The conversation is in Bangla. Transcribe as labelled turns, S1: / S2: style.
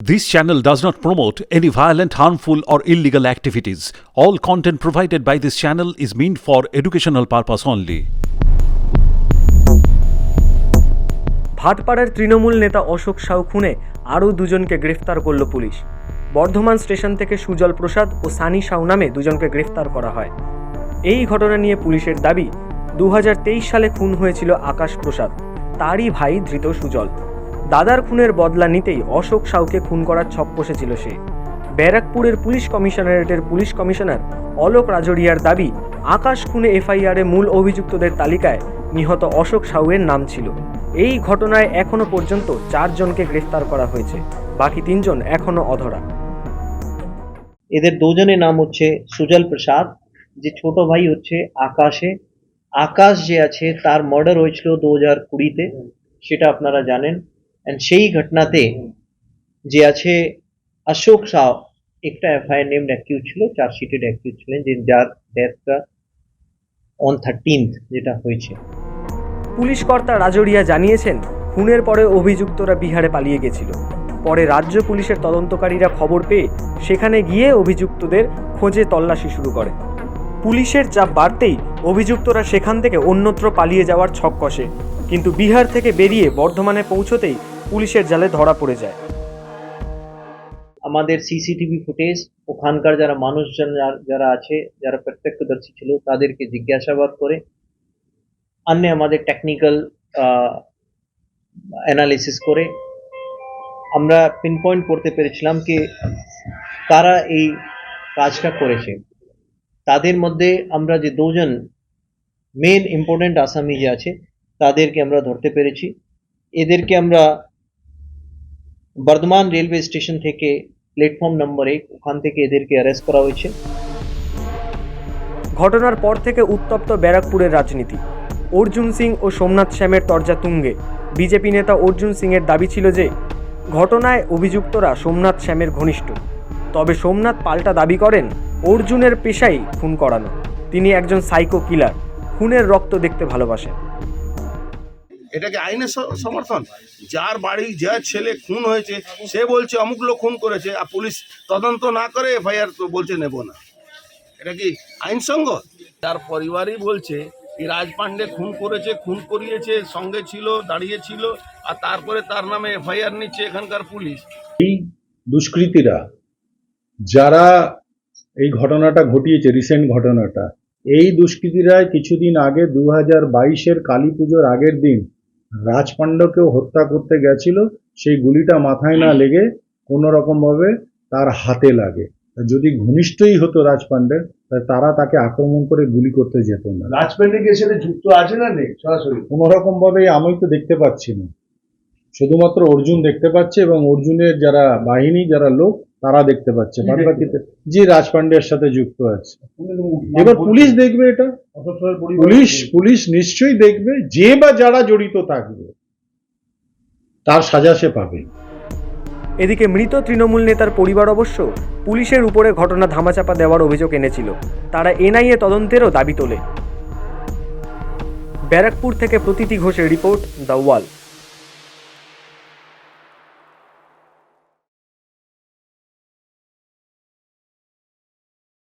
S1: This channel does not promote any violent, harmful, or illegal activities. All content provided by this channel is meant for educational purpose only.
S2: ভাটপাড়ার Trinamool নেতা অশোক সাউ খুনে আরও দুজনকে গ্রেফতার করল পুলিশ বর্ধমান স্টেশন থেকে সুজল প্রসাদ ও সানি সাউ নামে দুজনকে গ্রেফতার করা হয় এই ঘটনা নিয়ে পুলিশের দাবি দু হাজার তেইশ সালে খুন হয়েছিল আকাশ প্রসাদ তারই ভাই ধৃত সুজল দাদার খুনের বদলা নিতেই অশোক সাউকে খুন করার ছক কষেছিল সে। ব্যারাকপুরের পুলিশ কমিশনারেটের পুলিশ কমিশনার অলোক রাজরিয়ার দাবি, আকাশ খুনে এফআইআরে মূল অভিযুক্তদের তালিকায় নিহত অশোক সাউয়ের নাম ছিল। এই ঘটনায় এখনও পর্যন্ত চারজনকে গ্রেফতার করা হয়েছে, বাকি তিনজন এখনও অধরা।
S3: এদের দুজনের নাম হচ্ছে সুজল প্রসাদ, যে ছোট ভাই হচ্ছে আকাশে। আকাশ যে আছে, তার মার্ডার হয়েছিল দু হাজার কুড়িতে, সেটা আপনারা জানেন। অ্যান্ড সেই ঘটনাতে যে আছে অশোক সাউ একটা এফআইআর নেম অ্যাকিউজ ছিল চার্জশিটেড অ্যাকিউজ ছিলেন যে যার ডেথটা অন থার্টিন্থ যেটা হয়েছে।
S2: পুলিশ কর্তা রাজরিয়া জানিয়েছেন, খুনের পরে অভিযুক্তরা বিহারে পালিয়ে গেছিল। পরে রাজ্য পুলিশের তদন্তকারীরা খবর পেয়ে সেখানে গিয়ে অভিযুক্তদের খোঁজে তল্লাশি শুরু করে। পুলিশের চাপ বাড়তেই অভিযুক্তরা সেখান থেকে অন্যত্র পালিয়ে যাওয়ার ছক কষে। কিন্তু বিহার থেকে বেরিয়ে বর্ধমানে পৌঁছতেই পুলিশের জালে ধরা পড়ে যায়।
S3: আমাদের সিসিটিভি ফুটেজ, ওখানকার যারা মানুষজন যার- আছে, যারা প্রত্যক্ষদর্শী ছিল, তাদেরকে জিজ্ঞাসাবাদ করে। অন্য আমাদের টেকনিক্যাল অ্যানালিসিস করে। আমরা পিন পয়েন্ট করতে পেরেছিলাম কি তারা এই কাজটা করেছে। তাদের মধ্যে আমরা যে দুজন মেন ইম্পর্টেন্ট আসামি যে আছে, তাদেরকে আমরা ধরতে পেরেছি। এদেরকে আমরা বর্ধমান রেলওয়ে স্টেশন থেকে প্ল্যাটফর্ম নম্বর এক, ওখান থেকে এদেরকে অ্যারেস্ট করা হয়েছে।
S2: ঘটনার পর থেকে উত্তপ্ত ব্যারাকপুরের রাজনীতি। অর্জুন সিং ও সোমনাথ শ্যামের তর্জা তুঙ্গে। বিজেপি নেতা অর্জুন সিংয়ের দাবি ছিল যে, ঘটনায় অভিযুক্তরা সোমনাথ শ্যামের ঘনিষ্ঠ। তবে সোমনাথ পাল্টা দাবি করেন, অর্জুনের পেশাই খুন করানো। তিনি একজন সাইকো কিলার খুনের রক্ত দেখতে ভালোবাসেন।
S4: এটা কি আইনের স- সমর্থন? যার বাড়ি যার ছেলে খুন হয়েছে সে বলছে অমুক লোক খুন করেছে আর পুলিশ তদন্ত না করে এফআইআর তো বলছে নেব না। এটা কি আইনসঙ্গত তার পরিবারই বলছে রাজ পাণ্ডে খুন করেছে খুন করিয়েছে সঙ্গে ছিল দাঁড়িয়ে ছিল আর তারপরে তার নামে এফআইআর নিচ্ছে এখানকার পুলিশ।
S5: এই দুষ্কৃতীরা যারা এই ঘটনাটা ঘটিয়েছে রিসেন্ট ঘটনাটা এই দুষ্কৃতীরা কিছুদিন আগে দু হাজার বাইশের কালী পুজোর আগের দিন রাজপাণ্ডকেও হত্যা করতে গেছিল সেই গুলিটা মাথায় না লেগে কোনো রকমভাবে তার হাতে লাগে। যদি ঘনিষ্ঠই হতো রাজপাণ্ডের তাহলে তারা তাকে আক্রমণ করে গুলি করতে যেত না।
S6: রাজপ্যান্ডে কি সাথে যুক্ত আছে না নেই সরাসরি?
S5: কোনো রকম ভাবে আমি তো দেখতে পাচ্ছি না। শুধুমাত্র অর্জুন দেখতে পাচ্ছে এবং অর্জুনের যারা বাহিনী যারা লোক তারা দেখতে পাচ্ছে। বাদ বাকিতে জি রাজ পান্ডের সাথে যুক্ত আছে। এবার পুলিশ দেখবে এটা? পুলিশ পুলিশ নিশ্চয়ই দেখবে যে বা যারা জড়িত থাকবে তার সাজা সে পাবে।
S2: এদিকে মৃত তৃণমূল নেতার পরিবার অবশ্য পুলিশের উপরে ঘটনা ধামাচাপা দেওয়ার অভিযোগ এনেছিল। তারা এনআইএ তদন্তেরও দাবি তোলে। ব্যারাকপুর থেকে প্রতীতি ঘোষের রিপোর্ট দ্য ওয়াল।